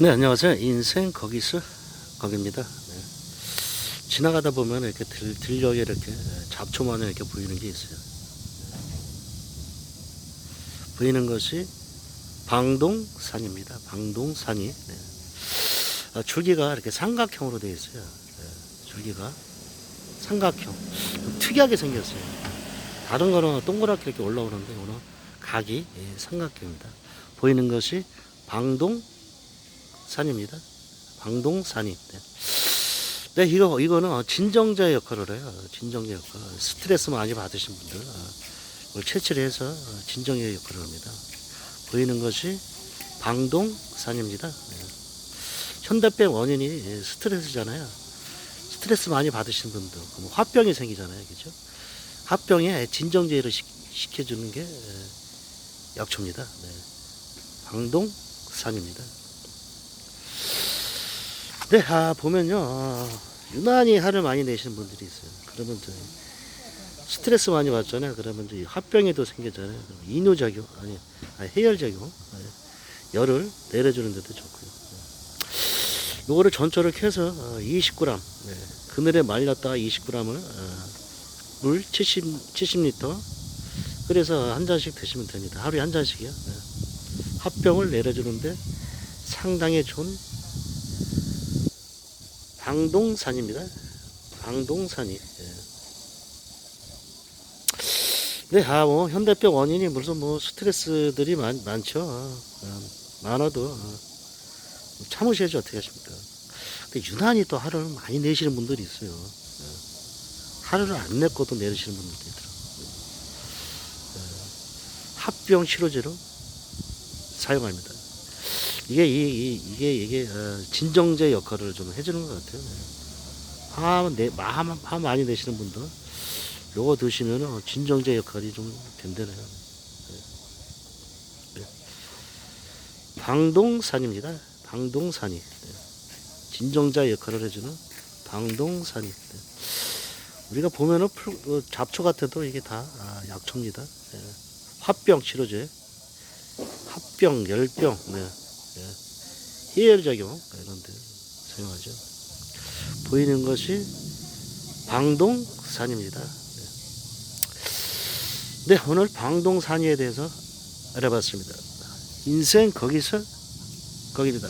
네, 안녕하세요. 인생 거기서 거기입니다. 네. 지나가다 보면 이렇게 들, 들녘에 이렇게 잡초만에 이렇게 보이는 게 있어요. 보이는 것이 방동산입니다. 방동산이. 네. 아, 줄기가 이렇게 삼각형으로 되어 있어요. 네, 줄기가 삼각형. 좀 특이하게 생겼어요. 다른 거는 동그랗게 이렇게 올라오는데 오늘 각이 예, 삼각형입니다. 보이는 것이 방동 산입니다. 방동산이. 네. 네, 이거, 이거는 어, 진정제 역할을 해요. 진정제 역할. 스트레스 많이 받으신 분들, 어, 이걸 채취를 해서 어, 진정제 역할을 합니다. 보이는 것이 방동산입니다. 네. 현대병 원인이 예, 스트레스잖아요. 스트레스 많이 받으신 분들, 화병이 생기잖아요. 그죠? 화병에 진정제를 시, 시켜주는 게 예, 약초입니다. 네. 방동산입니다. 네, 아, 보면요. 아, 유난히 화를 많이 내시는 분들이 있어요. 그러면 저 스트레스 많이 받잖아요. 그러면 이제 화병에도 생기잖아요. 이뇨작용, 아니, 아니 해열작용. 아니, 열을 내려주는 데도 좋고요. 네. 요거를 전초를 캐서 어, 20g, 네. 그늘에 말렸다가 20g을 어, 물 70, 70리터 그래서 한 잔씩 드시면 됩니다. 하루에 한 잔씩이요. 네. 화병을 내려주는데 상당히 좋은 방동산입니다. 방동산이. 예. 네, 아, 뭐, 현대병 원인이 무슨 뭐 스트레스들이 많, 많죠. 어, 많아도 어, 참으셔야지 어떻게 하십니까. 근데 유난히 또 하루를 많이 내시는 분들이 있어요. 예. 하루를 안 내고도 내리시는 분들도 있더라고요. 예. 합병 치료제로 사용합니다. 이게 이, 이, 이게 이게 어, 진정제 역할을 좀 해주는 것 같아요. 화, 내, 화, 화 많이 내시는 분들 요거 드시면 어, 진정제 역할이 좀 된대요. 네. 방동산입니다. 방동산이 네. 진정자 역할을 해주는 방동산이. 네. 우리가 보면은 풀, 어, 잡초 같아도 이게 다 아, 약초입니다. 네. 화병 치료제, 합병, 열병, 네. 예. 희열작용 이런 데 사용하죠. 보이는 것이 방동산입니다. 네. 네, 오늘 방동산에 대해서 알아봤습니다. 인생 거기서 거기입니다.